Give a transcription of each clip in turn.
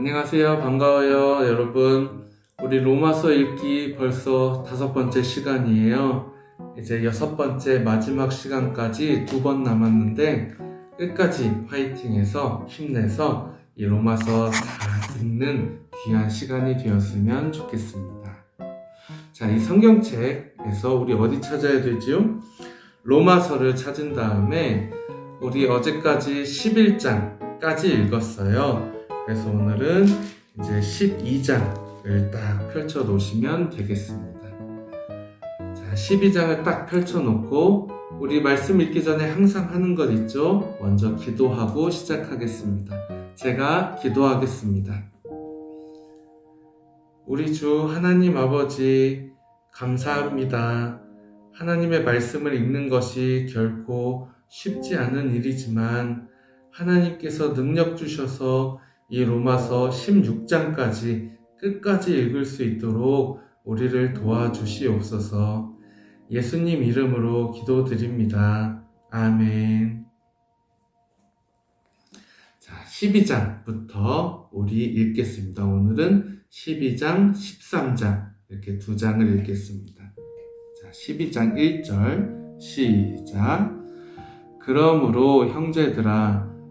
안녕하세요. 반가워요, 여러분. 우리 로마서 읽기 벌써 다섯 번째 시간이에요. 이제 여섯 번째 마지막 시간까지 두 번 남았는데 끝까지 화이팅해서 힘내서 이 로마서 다 읽는 귀한 시간이 되었으면 좋겠습니다. 자, 이 성경책에서 우리 어디 찾아야 되죠? 로마서를 찾은 다음에 우리 어제까지 11장까지 읽었어요. 그래서 오늘은 이제 12장을 딱 펼쳐 놓으시면 되겠습니다. 자, 12장을 딱 펼쳐 놓고 우리 말씀 읽기 전에 항상 하는 것 있죠? 먼저 기도하고 시작하겠습니다. 제가 기도하겠습니다. 우리 주 하나님 아버지, 감사합니다. 하나님의 말씀을 읽는 것이 결코 쉽지 않은 일이지만 하나님께서 능력 주셔서 이 로마서 16장까지 끝까지 읽을 수 있도록 우리를 도와주시옵소서 예수님 이름으로 기도드립니다. 아멘. 자, 12장부터 우리 읽겠습니다. 오늘은 12장, 13장 이렇게 두 장을 읽겠습니다. 자, 12장 1절 시작. 그러므로 형제들아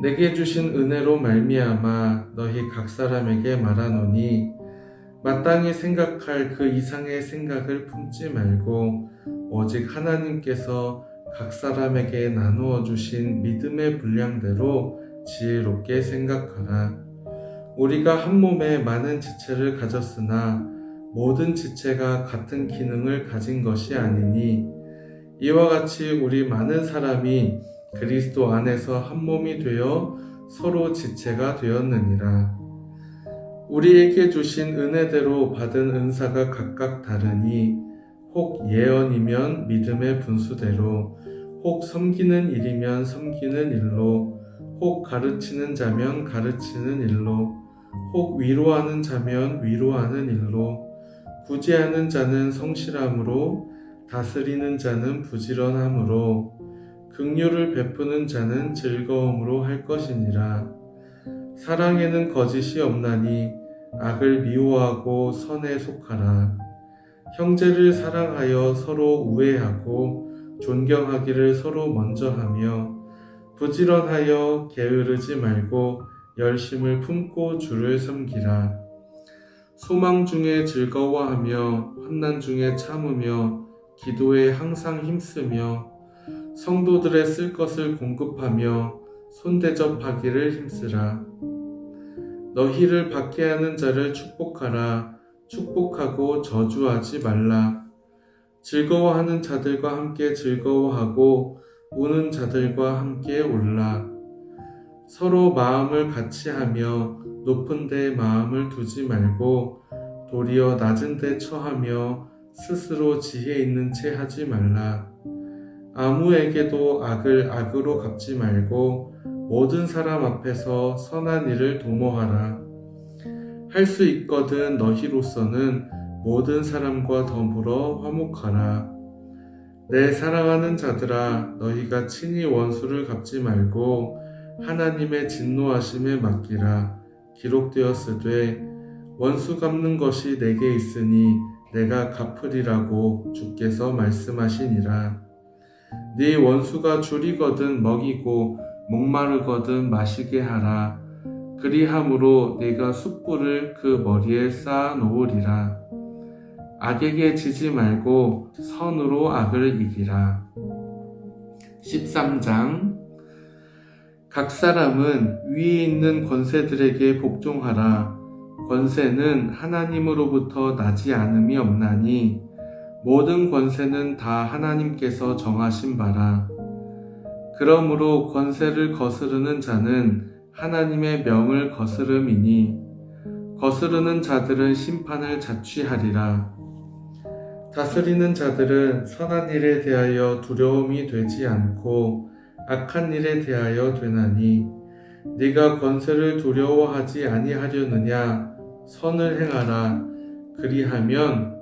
내게 주신 은혜로 말미암아 너희 각 사람에게 말하노니 마땅히 생각할 그 이상의 생각을 품지 말고 오직 하나님께서 각 사람에게 나누어 주신 믿음의 분량대로 지혜롭게 생각하라. 우리가 한 몸에 많은 지체를 가졌으나 모든 지체가 같은 기능을 가진 것이 아니니 이와 같이 우리 많은 사람이 그리스도 안에서 한 몸이 되어 서로 지체가 되었느니라. 우리에게 주신 은혜대로 받은 은사가 각각 다르니 혹 예언이면 믿음의 분수대로 혹 섬기는 일이면 섬기는 일로 혹 가르치는 자면 가르치는 일로 혹 위로하는 자면 위로하는 일로 구제하는 자는 성실함으로 다스리는 자는 부지런함으로 긍휼을 베푸는 자는 즐거움으로 할 것이니라. 사랑에는 거짓이 없나니 악을 미워하고 선에 속하라. 형제를 사랑하여 서로 우애하고 존경하기를 서로 먼저 하며 부지런하여 게으르지 말고 열심을 품고 주를 섬기라. 소망 중에 즐거워하며 환난 중에 참으며 기도에 항상 힘쓰며 성도들의 쓸 것을 공급하며 손대접하기를 힘쓰라. 너희를 받게 하는 자를 축복하라. 축복하고 저주하지 말라. 즐거워하는 자들과 함께 즐거워하고 우는 자들과 함께 울라. 서로 마음을 같이 하며 높은 데 마음을 두지 말고 도리어 낮은 데 처하며 스스로 지혜 있는 채 하지 말라. 아무에게도 악을 악으로 갚지 말고 모든 사람 앞에서 선한 일을 도모하라. 할 수 있거든 너희로서는 모든 사람과 더불어 화목하라. 내 사랑하는 자들아, 너희가 친히 원수를 갚지 말고 하나님의 진노하심에 맡기라. 기록되었으되 원수 갚는 것이 내게 있으니 내가 갚으리라고 주께서 말씀하시니라. 네 원수가 줄이거든 먹이고 목마르거든 마시게 하라. 그리함으로 네가 숯불을 그 머리에 쌓아 놓으리라. 악에게 지지 말고 선으로 악을 이기라. 13장 각 사람은 위에 있는 권세들에게 복종하라. 권세는 하나님으로부터 나지 않음이 없나니 모든 권세는 다 하나님께서 정하신 바라. 그러므로 권세를 거스르는 자는 하나님의 명을 거스름이니 거스르는 자들은 심판을 자취하리라. 다스리는 자들은 선한 일에 대하여 두려움이 되지 않고 악한 일에 대하여 되나니 네가 권세를 두려워하지 아니하려느냐 선을 행하라 그리하면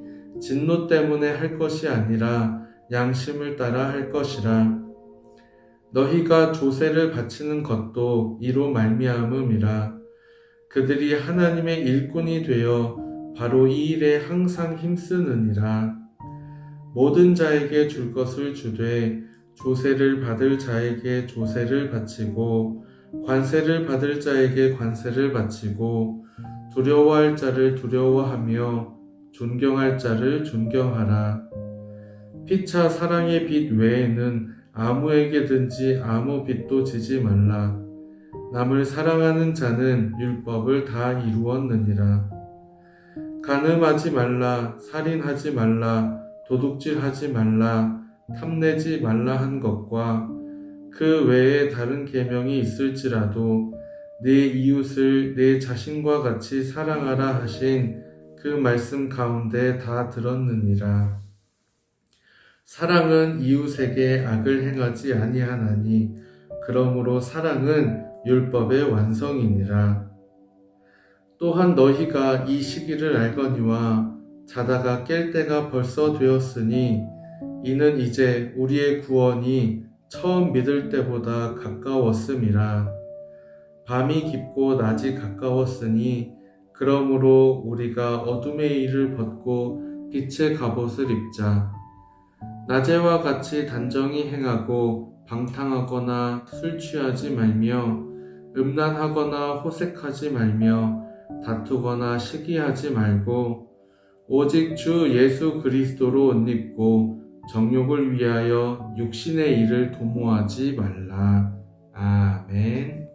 진노 때문에 할 것이 아니라 양심을 따라 할 것이라. 너희가 조세를 바치는 것도 이로 말미암음이라. 그들이 하나님의 일꾼이 되어 바로 이 일에 항상 힘쓰느니라. 모든 자에게 줄 것을 주되 조세를 받을 자에게 조세를 바치고 관세를 받을 자에게 관세를 바치고 두려워할 자를 두려워하며 존경할 자를 존경하라. 피차 사랑의 빛 외에는 아무에게든지 아무 빚도 지지 말라. 남을 사랑하는 자는 율법을 다 이루었느니라. 간음하지 말라, 살인하지 말라, 도둑질하지 말라, 탐내지 말라 한 것과 그 외에 다른 계명이 있을지라도 내 이웃을 내 자신과 같이 사랑하라 하신 그 말씀 가운데 다 들었느니라. 사랑은 이웃에게 악을 행하지 아니하나니 그러므로 사랑은 율법의 완성이니라. 또한 너희가 이 시기를 알거니와 자다가 깰 때가 벌써 되었으니 이는 이제 우리의 구원이 처음 믿을 때보다 가까웠음이라. 밤이 깊고 낮이 가까웠으니 그러므로 우리가 어둠의 일을 벗고 빛의 갑옷을 입자. 낮에와 같이 단정히 행하고 방탕하거나 술 취하지 말며 음란하거나 호색하지 말며 다투거나 시기하지 말고 오직 주 예수 그리스도로 옷 입고 정욕을 위하여 육신의 일을 도모하지 말라. 아멘.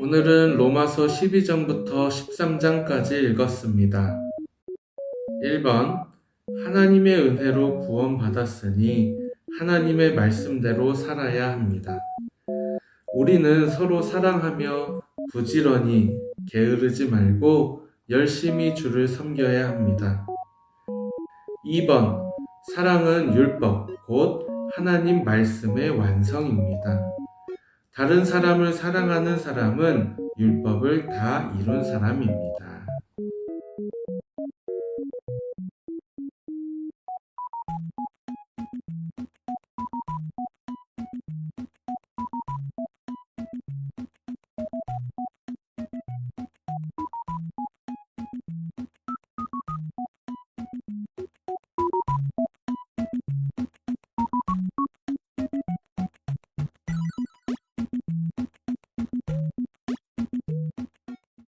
오늘은 로마서 12장부터 13장까지 읽었습니다. 1번 하나님의 은혜로 구원받았으니 하나님의 말씀대로 살아야 합니다. 우리는 서로 사랑하며 부지런히 게으르지 말고 열심히 주를 섬겨야 합니다. 2번 사랑은 율법, 곧 하나님 말씀의 완성입니다. 다른 사람을 사랑하는 사람은 율법을 다 이룬 사람입니다.